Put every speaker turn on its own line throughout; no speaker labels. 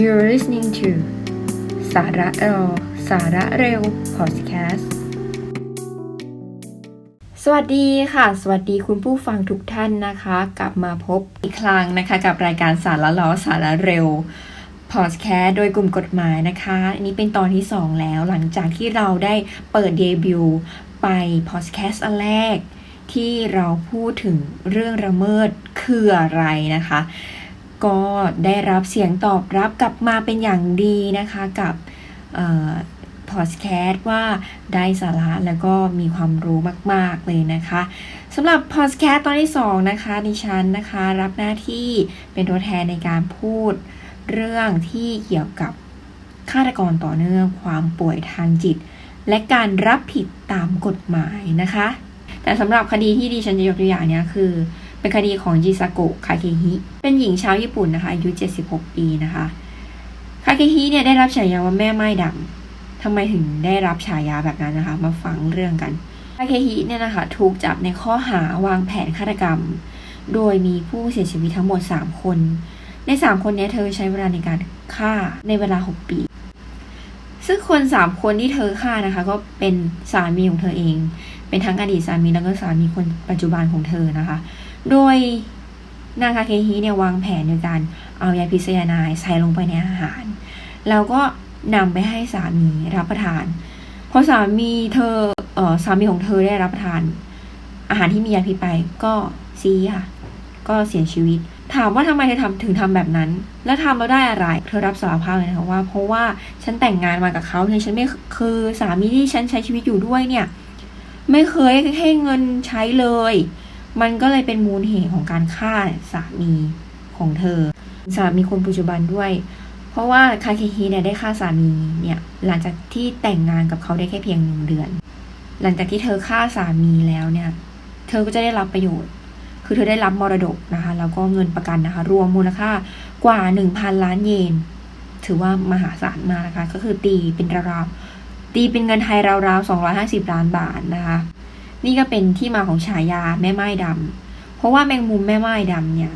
You're listening to สาระรอสาระเร็ว podcast สวัสดีค่ะ สวัสดีคุณผู้ฟังทุกท่านนะคะ กลับมาพบอีกครั้งนะคะกับรายการสาระล้อสาระเร็วพอดแคสต์โดยกลุ่มกฎหมายนะคะ อันนี้เป็นตอนที่ 2 แล้วหลังจากที่เราได้เปิดเดบิวต์ไปพอดแคสต์อันแรก ที่เราพูดถึงเรื่องระเมิดคืออะไรนะคะ ก็ได้รับเสียงตอบรับกลับมาเป็นอย่างดีนะคะกับพอดแคสต์ว่าได้สาระแล้วก็มีความรู้มาก ๆ เลยนะคะสำหรับพอดแคสต์ตอนที่ 2 นะคะดิฉันนะคะ รับหน้าที่เป็นตัวแทนในการพูดเรื่องที่เกี่ยวกับฆาตกรต่อเนื่องความป่วยทางจิต และการรับผิดตามกฎหมายนะคะ แต่สำหรับคดีที่ดิฉันจะยกตัวอย่างเนี้ยคือ เป็นคดีของจิซาโกะคาเคฮิ เป็นหญิงชาวญี่ปุ่นนะคะอายุ 76 ปีนะคะ คาเคฮิเนี่ยได้รับฉายาว่าแม่ไม้ดำทำไมถึงได้รับฉายาแบบนั้นนะคะ มาฟังเรื่องกัน คาเคฮิเนี่ยนะคะถูกจับในข้อหาวางแผนฆาตกรรม โดยมีผู้เสียชีวิตทั้งหมด 3 คน ใน 3 คนนี้เธอใช้เวลาในการฆ่าในเวลา 6 ปี ซึ่งคน 3 คนที่เธอฆ่านะคะ ก็เป็นสามีของเธอเอง เป็นทั้งอดีตสามีแล้วก็สามีคนปัจจุบันของเธอนะคะ โดยนางคาเคฮิเนี่ยวางแผนในการเอายาพิษยานด์ใส่ลงไปในอาหาร แล้วก็นำไปให้สามีรับประทานพอสามีเธอเออสามีของเธอได้รับประทาน อาหารที่มียาพิษไปก็ซีค่ะ ก็เสียชีวิต ถามว่าทำไมเธอทำถึงทำแบบนั้น แล้วทำแล้วได้อะไร เธอรับสารภาพเลยนะคะว่า เพราะว่าฉันแต่งงานมากับเขาเนี่ยฉันไม่คือสามีที่ฉันใช้ชีวิตอยู่ด้วยเนี่ย ไม่เคยให้เงินใช้เลย มันก็เลยเป็นมูลเหตุของการฆ่าสามีของเธอ สามีคนปัจจุบันด้วย เพราะว่าคาเคฮิเนี่ยได้ฆ่าสามีเนี่ยหลังจากที่แต่งงานกับเขาได้แค่เพียงหนึ่งเดือน หลังจากที่เธอฆ่าสามีแล้วเนี่ย เธอก็จะได้รับประโยชน์ คือเธอได้รับมรดกนะคะแล้วก็เงินประกันนะคะ รวมมูลค่ากว่า 1,000 ล้านเยน ถือว่ามหาศาลมากนะคะ ก็คือตีเป็นราวๆตีเป็นเงินไทยราวๆ250 ล้านบาทนะคะ นี่ก็เป็นที่มาของฉายาแม่ไม้ดำ เพราะว่าแมงมุมแม่ไม้ดำเนี่ย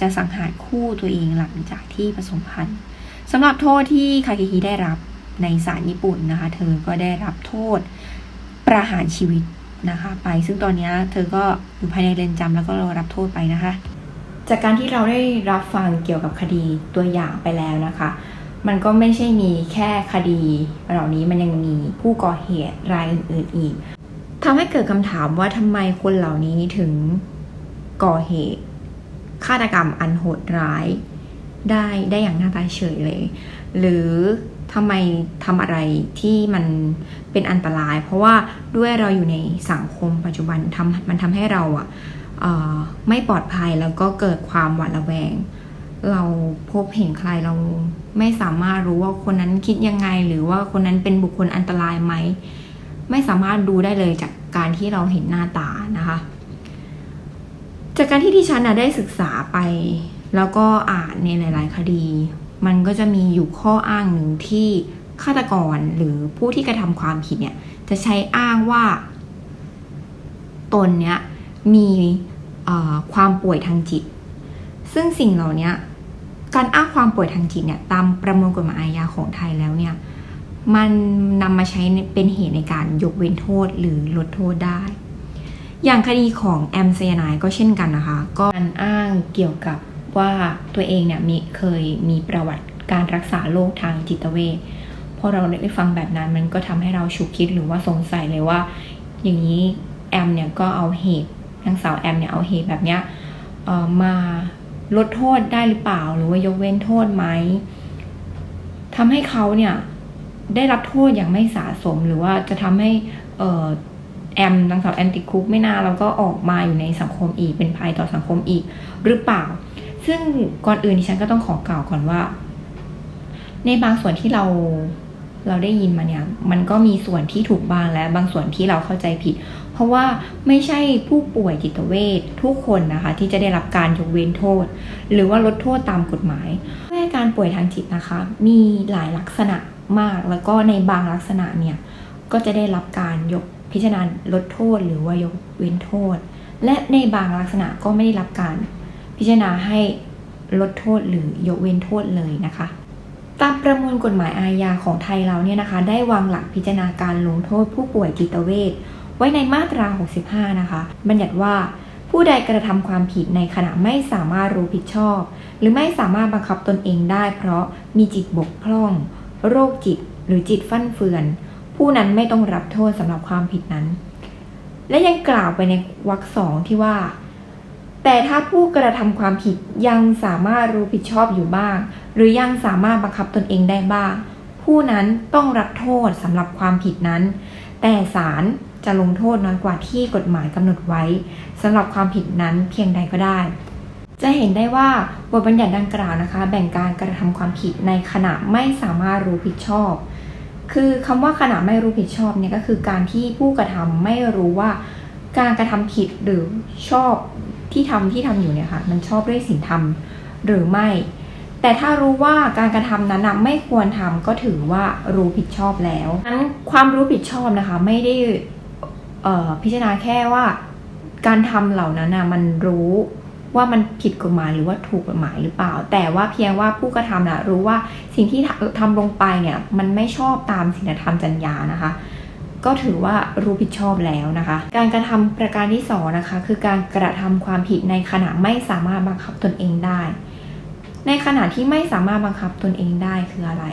จะสังหารคู่ตัวเองหลังจากที่ผสมพันธุ์สำหรับโทษที่คาเคฮิได้รับในศาลญี่ปุ่นนะคะ เธอก็ได้รับโทษประหารชีวิตนะคะ ไปซึ่งตอนนี้เธอก็อยู่ภายในเรือนจำแล้วก็รอรับโทษไปนะคะ จากการที่เราได้รับฟังเกี่ยวกับคดีตัวอย่างไปแล้วนะคะ มันก็ไม่ใช่มีแค่คดีเหล่านี้มันยังมีผู้ก่อเหตุรายอื่นๆอีก ทำให้เกิดคำถามว่าทำไมคนเหล่านี้ถึงก่อเหตุฆาตกรรมอันโหดร้ายได้ได้อย่างหน้าตาเฉยเลย หรือทำไมทำอะไรที่มันเป็นอันตราย เพราะว่าด้วยเราอยู่ในสังคมปัจจุบันทำมันทำให้เราอะไม่ปลอดภัยแล้วก็เกิดความหวาดระแวง เราพบเห็นใครเราไม่สามารถรู้ว่าคนนั้นคิดยังไง หรือว่าคนนั้นเป็นบุคคลอันตรายไหม ไม่สามารถดูได้เลยจากการที่เราเห็นหน้าตานะคะ จากการที่ที่ฉันได้ศึกษาไป แล้วก็อ่านในหลาย ๆ คดี มันก็จะมีอยู่ข้ออ้างหนึ่งที่ฆาตกรหรือผู้ที่กระทำความผิดเนี่ย จะใช้อ้างว่า ตนเนี้ยมีความป่วยทางจิต ซึ่งสิ่งเหล่านี้การอ้างความป่วยทางจิตเนี่ยตามประมวลกฎหมายอาญาของไทยแล้วเนี่ย มันนำมาใช้เป็นเหตุในการยกเว้นโทษหรือลดโทษได้ อย่างคดีของแอมเซียนายก็เช่นกันนะคะ ก็อ้างเกี่ยวกับว่าตัวเองเนี่ยมีเคยมีประวัติการรักษาโรคทางจิตเวชพอเราได้ฟังแบบนั้นมันก็ทำให้เราฉุกคิดหรือว่าสงสัยเลยว่า อย่างนี้แอมเนี่ยก็เอาเหตุนางสาวแอมเนี่ยเอาเหตุแบบเนี้ยมาลดโทษได้หรือเปล่า หรือว่ายกเว้นโทษไหมทำให้เขาเนี่ย ได้รับโทษอย่างไม่สะสม หรือว่าจะทำให้แอมนางสาวแอมติดคุกไม่นานแล้วก็ออกมาอยู่ในสังคมอีกเป็นภัยต่อสังคมอีกหรือเปล่า ซึ่งก่อนอื่นดิฉันก็ต้องขอกล่าวก่อนว่า ในบางส่วนที่เราเราได้ยินมาเนี่ยมันก็มีส่วนที่ถูกบ้างและบางส่วนที่เราเข้าใจผิด เพราะว่าไม่ใช่ผู้ป่วยจิตเวชทุกคนนะคะที่จะได้รับการยกเว้นโทษ หรือว่าลดโทษตามกฎหมายแค่การป่วยทางจิตนะคะ มีหลายลักษณะ มาก แล้วก็ในบางลักษณะเนี่ยก็จะได้รับการยกพิจารณาลดโทษ หรือว่ายกเว้นโทษ และในบางลักษณะก็ไม่ได้รับการพิจารณาให้ลดโทษหรือยกเว้นโทษเลยนะคะ ตามประมวลกฎหมายอาญาของไทยเราเนี่ยนะคะ ได้วางหลักพิจารณาการลงโทษผู้ป่วยจิตเวชไว้ในมาตรา 65 นะคะ บัญญัติว่าผู้ใดกระทำความผิดในขณะไม่สามารถรู้ผิดชอบ หรือไม่สามารถบังคับตนเองได้ เพราะมีจิตบกพร่อง โรคจิตหรือจิตฟั่นเฟือน ผู้นั้นไม่ต้องรับโทษสำหรับความผิดนั้น และยังกล่าวไปในวรรคสองที่ว่า แต่ถ้าผู้กระทำความผิดยังสามารถรู้ผิดชอบอยู่บ้าง หรือยังสามารถบังคับตนเองได้บ้าง ผู้นั้นต้องรับโทษสำหรับความผิดนั้น แต่ศาลจะลงโทษน้อยกว่าที่กฎหมายกำหนดไว้สำหรับความผิดนั้นเพียงใดก็ได้ จะเห็นได้ว่าบทบัญญัติดังกล่าวนะคะ แบ่งการกระทำความผิดในขณะไม่สามารถรู้ผิดชอบ คือคำว่าขณะไม่รู้ผิดชอบเนี่ยก็คือการที่ผู้กระทำไม่รู้ว่าการกระทำผิดหรือชอบที่ทำที่ทำอยู่เนี่ยค่ะมันชอบด้วยศีลธรรมหรือไม่ แต่ถ้ารู้ว่าการกระทำนั้นไม่ควรทำก็ถือว่ารู้ผิดชอบแล้วนั้นความรู้ผิดชอบนะคะไม่ได้พิจารณาแค่ว่าการทำเหล่านั้นนะมันรู้ ว่ามันผิดกฎหมายหรือว่าถูกกฎหมายหรือเปล่า แต่ว่าเพียงว่าผู้กระทำนะรู้ว่าสิ่งที่ทำลงไปเนี่ยมันไม่ชอบตามศีลธรรมจรรยานะคะ ก็ถือว่ารู้ผิดชอบแล้วนะคะ การกระทำประการที่สองนะคะคือการกระทำความผิดในขณะไม่สามารถบังคับตนเองได้ ในขณะที่ไม่สามารถบังคับตนเองได้คืออะไร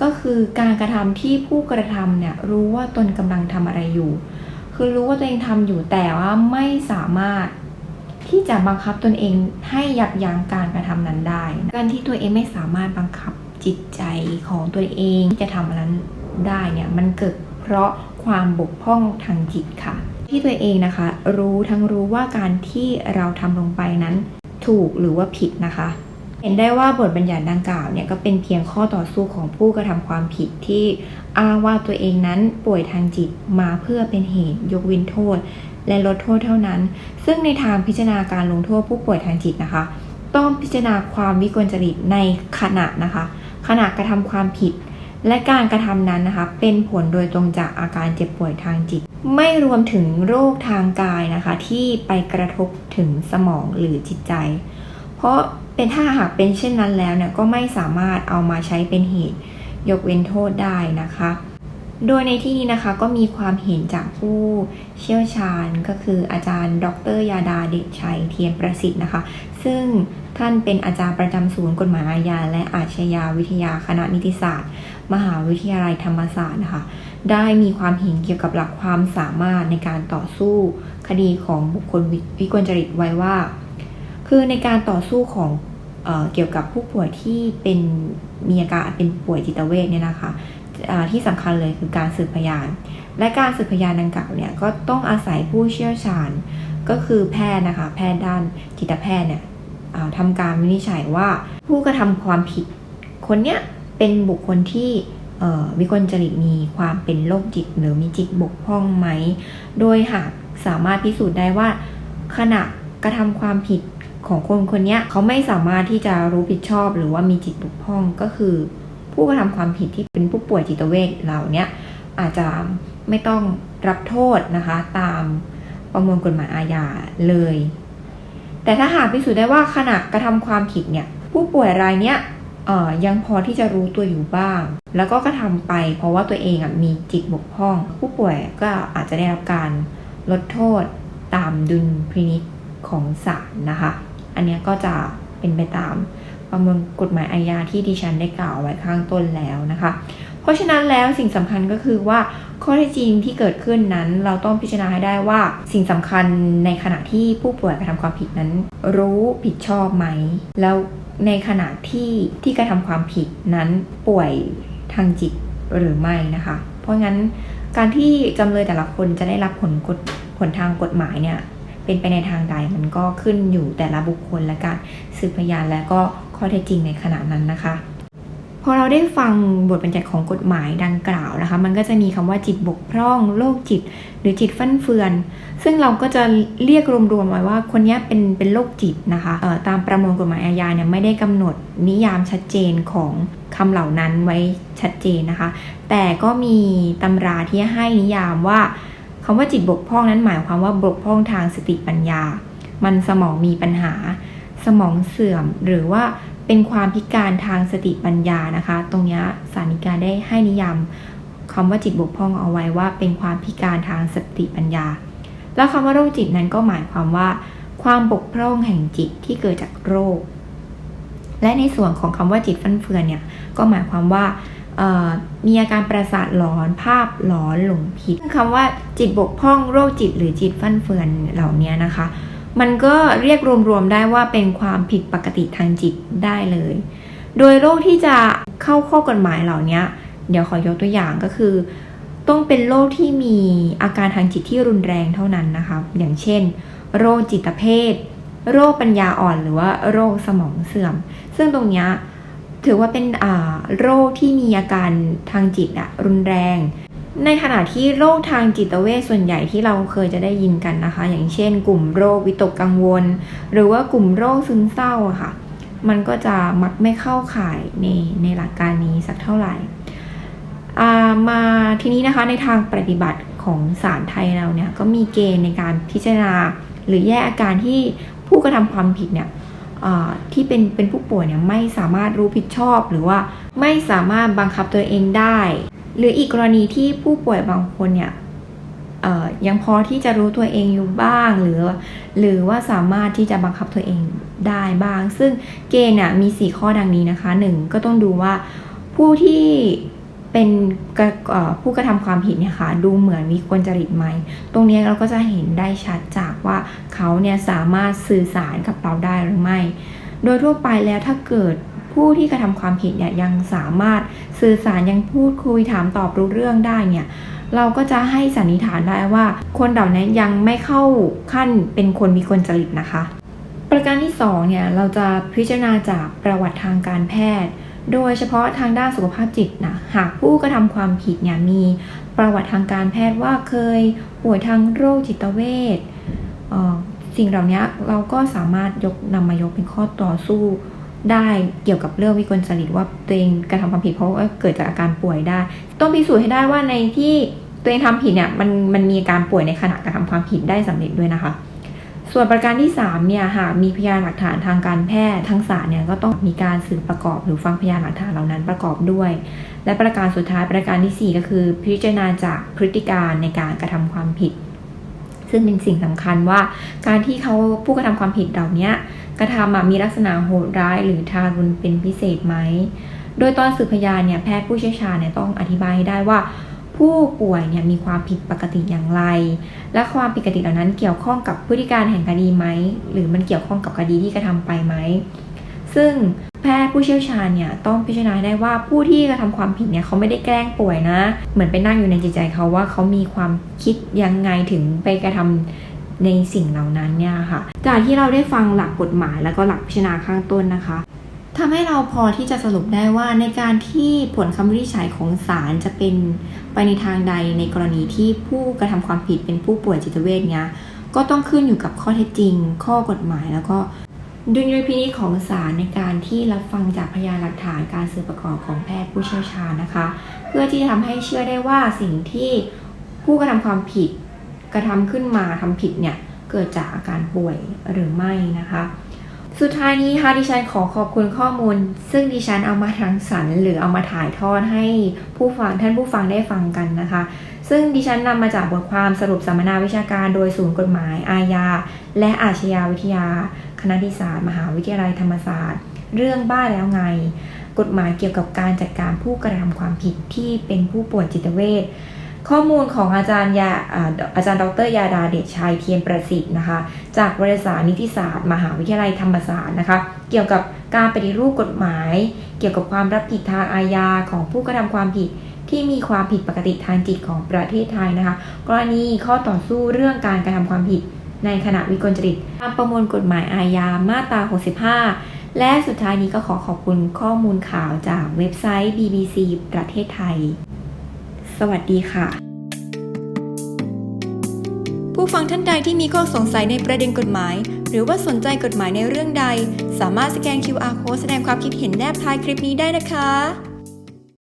ก็คือการกระทำที่ผู้กระทำเนี่ยรู้ว่าตนกำลังทำอะไรอยู่ คือรู้ว่าตัวเองทำอยู่แต่ว่าไม่สามารถ ที่จะบังคับตนเองให้ยับยั้งการกระทำนั้นได้ การที่ตัวเองไม่สามารถบังคับจิตใจของตัวเองที่จะทำอันนั้นได้เนี่ยมันเกิดเพราะความบกพร่องทางจิตค่ะ ที่ตัวเองนะคะ รู้ทั้งรู้ว่าการที่เราทำลงไปนั้นถูกหรือว่าผิดนะคะ เห็นได้ว่าบทบัญญัติดังกล่าวเนี่ยก็เป็นเพียงข้อต่อสู้ของผู้กระทำความผิดที่อ้างว่าตัวเองนั้นป่วยทางจิตมาเพื่อเป็นเหตุยกเว้นโทษและลดโทษเท่านั้น ซึ่งในทางพิจารณาการลงโทษผู้ป่วยทางจิตนะคะ ต้องพิจารณาความวิกลจริตในขณะนะคะ ขณะกระทำความผิด และการกระทำนั้นนะคะ เป็นผลโดยตรงจากอาการเจ็บป่วยทางจิต ไม่รวมถึงโรคทางกายนะคะ ที่ไปกระทบถึงสมองหรือจิตใจ เพราะเป็นถ้าหากเป็นเช่นนั้นแล้วเนี่ยก็ไม่สามารถเอามาใช้เป็นเหตุ ยกเว้นโทษได้นะคะ โดยในที่นี้นะคะก็มีความเห็นจากผู้เชี่ยวชาญก็คืออาจารย์ ดร ยาดาเดชชัยเทียนประสิทธิ์นะคะ ซึ่งท่านเป็นอาจารย์ประจำศูนย์กฎหมายอาญาและอาชญาวิทยาคณะนิติศาสตร์ มหาวิทยาลัยธรรมศาสตร์นะคะได้มีความเห็นเกี่ยวกับหลักความสามารถในการต่อสู้คดีของบุคคลวิกลจริตไว้ว่า คือในการต่อสู้ของเออเกี่ยวกับผู้ป่วยที่เป็นมีอาการเป็นป่วยจิตเวชเนี่ยนะคะ ที่สำคัญเลยคือการสืบพยาน และการสืบพยานดังกล่าวเนี่ยก็ต้องอาศัยผู้เชี่ยวชาญ ก็คือแพทย์นะคะ แพทย์ด้านจิตแพทย์เนี่ยทำการวินิจฉัยว่าผู้กระทำความผิด คนเนี้ยเป็นบุคคลที่วิกลจริตมีความเป็นโรคจิตหรือมีจิตบกพร่องไหม โดยหากสามารถพิสูจน์ได้ว่า ขณะกระทำความผิดของคนคนเนี้ยเขาไม่สามารถที่จะรู้ผิดชอบหรือว่ามีจิตบกพร่องก็คือ ผู้กระทำความผิดที่เป็นผู้ป่วยจิตเวชเหล่านี้อาจจะไม่ต้องรับโทษนะคะ ตามประมวลกฎหมายอาญาเลย แต่ถ้าหากพิสูจน์ได้ว่าขณะกระทำความผิดเนี่ยผู้ป่วยรายเนี้ยเอ่อยังพอที่จะรู้ตัวอยู่บ้าง แล้วก็กระทำไป เพราะว่าตัวเองอะมีจิตบกพร่อง ผู้ป่วยก็อาจจะได้รับการลดโทษตามดุลพินิจของศาลนะคะ อันเนี้ยก็จะเป็นไปตาม ประมวลกฎหมายอาญาที่ดิฉันได้กล่าวไว้ข้างต้นแล้วนะคะ เพราะฉะนั้นแล้วสิ่งสำคัญก็คือว่าข้อเท็จจริงที่เกิดขึ้นนั้น เราต้องพิจารณาให้ได้ว่าสิ่งสำคัญในขณะที่ผู้ป่วยกระทำความผิดนั้น รู้ผิดชอบไหม แล้วในขณะที่ที่กระทำความผิดนั้นป่วยทางจิตหรือไม่นะคะ เพราะงั้นการที่จำเลยแต่ละคนจะได้รับผลกฎผลทางกฎหมายเนี่ย เป็นไปในทางใดมันก็ขึ้นอยู่แต่ละบุคคลและการสืบพยานและก็ข้อเท็จจริงในขณะนั้นนะคะพอเราได้ฟังบทบัญญัติของกฎหมายดังกล่าวนะคะ มันก็จะมีคำว่าจิตบกพร่องโรคจิต หรือจิตฟั่นเฟือน ซึ่งเราก็จะเรียกรวมๆไว้ว่าคนนี้เป็นเป็นโรคจิตนะคะเอ่อตามประมวลกฎหมายอาญาเนี่ยไม่ได้กำหนดนิยามชัดเจนของคำเหล่านั้นไว้ชัดเจนนะคะ แต่ก็มีตำราที่ให้นิยามว่า คำว่าจิตบกพร่องนั้นหมายความว่าบกพร่องทางสติปัญญา มันสมองมีปัญหา สมองเสื่อมหรือว่าเป็นความพิการทางสติปัญญานะคะ ตรงเนี้ยสารนิกาได้ให้นิยามคำว่าจิตบกพร่องเอาไว้ว่า เป็นความพิการทางสติปัญญา แล้วคำว่าโรคจิตนั้นก็หมายความว่า ความบกพร่องแห่งจิตที่เกิดจากโรค และในส่วนของคำว่าจิตฟั่นเฟือนเนี่ยก็หมายความว่า มีอาการประสาทหลอนภาพหลอนหลงผิดคำว่าจิตบกพร่องโรคจิตหรือจิตฟั่นเฟือนเหล่านี้นะคะ มันก็เรียกรวมๆได้ว่าเป็นความผิดปกติทางจิตได้เลย โดยโรคที่จะเข้าข้อกฎหมายเหล่านี้เดี๋ยวขอยกตัวอย่างก็คือ ต้องเป็นโรคที่มีอาการทางจิตที่รุนแรงเท่านั้นนะคะอย่างเช่น โรคจิตเภท โรคปัญญาอ่อนหรือว่าโรคสมองเสื่อม ซึ่งตรงนี้ ถือว่าเป็นโรคที่มีอาการทางจิตอะรุนแรง ในขณะที่โรคทางจิตเวชส่วนใหญ่ที่เราเคยจะได้ยินกันนะคะ อย่างเช่น กลุ่มโรควิตกกังวล หรือว่ากลุ่มโรคซึมเศร้าอะค่ะ มันก็จะมักไม่เข้าข่ายในในหลักการนี้สักเท่าไหร่ามาทีนี้นะคะในทางปฏิบัติของศาลไทยเราเนี่ยก็มีเกณฑ์ในการพิจารณา หรือแยกอาการที่ผู้กระทำความผิดเนี่ย ที่เป็นเป็นผู้ป่วยเนี่ยไม่สามารถรู้ผิดชอบ หรือว่าไม่สามารถบังคับตัวเองได้ หรืออีกกรณีที่ผู้ป่วยบางคนเนี่ยยังพอที่จะรู้ตัวเองอยู่บ้างหรือ หรือว่าสามารถที่จะบังคับตัวเองได้บ้าง ซึ่งเกณฑ์เนี่ยมี 4 ข้อดังนี้นะคะหนึ่งก็ต้องดูว่าผู้ที่ เป็นผู้กระทำความผิดเนี่ยค่ะดูเหมือนมีคนจริตไหม ตรงนี้เราก็จะเห็นได้ชัดจากว่าเขาเนี่ยสามารถสื่อสารกับเราได้หรือไม่ โดยทั่วไปแล้วถ้าเกิดผู้ที่กระทำความผิดเนี่ยยังสามารถสื่อสารยังพูดคุยถามตอบรู้เรื่องได้เนี่ยเราก็จะให้สันนิษฐานได้ว่า คนเหล่านั้นยังไม่เข้าขั้นเป็นคนมีคนจริตนะคะ ประการที่2เนี่ยเราจะพิจารณาจากประวัติทางการแพทย์ โดยเฉพาะทางด้านสุขภาพจิตนะหากผู้กระทำความผิดเนี่ยมีประวัติทางการแพทย์ว่าเคยป่วยทางโรคจิตเวชสิ่งเหล่านี้เราก็สามารถยกนำมายกเป็นข้อต่อสู้ได้เกี่ยวกับเรื่องวิกลจริตว่าตัวเองกระทำความผิดเพราะว่าเกิดจากอาการป่วยได้ ต้องพิสูจน์ให้ได้ว่าในที่ตัวเองทำผิดเนี่ยมันมันมีการป่วยในขณะกระทำความผิดได้สำเร็จด้วยนะคะ ส่วนประการที่3เนี่ยหากมีพยานหลักฐานทางการแพทย์ทางศาลเนี่ยก็ต้องมีการสืบประกอบหรือฟังพยานหลักฐานเหล่านั้นประกอบด้วย และประการสุดท้ายประการทีสี่4 ก็คือ พิจารณาจากพฤติการในการกระทำความผิด ซึ่งเป็นสิ่งสำคัญว่า การที่เขาผู้กระทำความผิดเหล่านี้กระทำมีลักษณะโหดร้ายหรือทารุณเป็นพิเศษไหมโดยตอนสืบพยานเนี่ยแพทย์ผู้เชี่ยวชาญเนี่ยต้องอธิบายให้ได้ว่า ผู้ป่วยเนี่ยมีความผิดปกติอย่างไร และความผิดปกติเหล่านั้นเกี่ยวข้องกับพฤติการแห่งคดีไหม หรือมันเกี่ยวข้องกับคดีที่กระทำไปไหม ซึ่งแพทย์ผู้เชี่ยวชาญเนี่ยต้องพิจารณาได้ว่าผู้ที่กระทำความผิดเนี่ยเขาไม่ได้แกล้งป่วยนะ เหมือนไปนั่งอยู่ในจิตใจเขาว่าเขามีความคิดยังไงถึงไปกระทำในสิ่งเหล่านั้นเนี่ยค่ะ จากที่เราได้ฟังหลักกฎหมายแล้วก็หลักพิจารณาข้างต้นนะคะ ทำให้เราพอที่จะสรุปได้ว่าในการที่ผลคำวินิจฉัยของศาลจะเป็นไปในทางใดในกรณีที่ผู้กระทำความผิดเป็นผู้ป่วยจิตเวชเนี่ยก็ต้องขึ้นอยู่กับข้อเท็จจริง ข้อกฎหมายแล้วก็ดุลยพินิจของศาลในการที่รับฟังจากพยานหลักฐานการสืบประกอบของแพทย์ผู้เชี่ยวชาญนะคะ เพื่อที่จะทำให้เชื่อได้ว่าสิ่งที่ผู้กระทำความผิดกระทำขึ้นมาทำผิดเนี่ยเกิดจากอาการป่วยหรือไม่นะคะ สุดท้ายนี้ค่ะดิฉันขอขอบคุณข้อมูล ซึ่งดิฉันเอามาทังสรรหรือเอามาถ่ายทอดให้ผู้ฟังท่านผู้ฟังได้ฟังกันนะคะ ซึ่งดิฉันนำมาจากบทความสรุปสัมมนาวิชาการโดยศูนย์กฎหมายอาญา และอาชญาวิทยา คณะนิติศาสตร์มหาวิทยาลัยธรรมศาสตร์ เรื่องบ้าแล้วไง กฎหมายเกี่ยวกับการจัดการผู้กระทำความผิดที่เป็นผู้ป่วยจิตเวช ข้อมูลของอาจารย์ยาอาอาจารย์ดรยาดาเดชชัยเทียนประสิทธิ์นะคะ จากบริษัทนิติศาสตร์ มหาวิทยาลัยธรรมศาสตร์นะคะ เกี่ยวกับการปฏิรูปกฎหมาย เกี่ยวกับความรับผิดทางอาญาของผู้กระทำความผิดที่มีความผิดปกติทางจิตของประเทศไทยนะคะ กรณีข้อต่อสู้เรื่องการกระทำความผิดในขณะวิกลจริตตามประมวลกฎหมายอาญามาตรา 65 และสุดท้ายนี้ก็ขอขอบคุณข้อมูลข่าวจากเว็บไซต์ BBC ประเทศไทย สวัสดีค่ะ ผู้ฟังท่านใดที่มีข้อสงสัยในประเด็นกฎหมาย หรือว่าสนใจกฎหมายในเรื่องใด สามารถสแกน QR code แสดงความคิดเห็นแนบท้ายคลิปนี้ได้นะคะ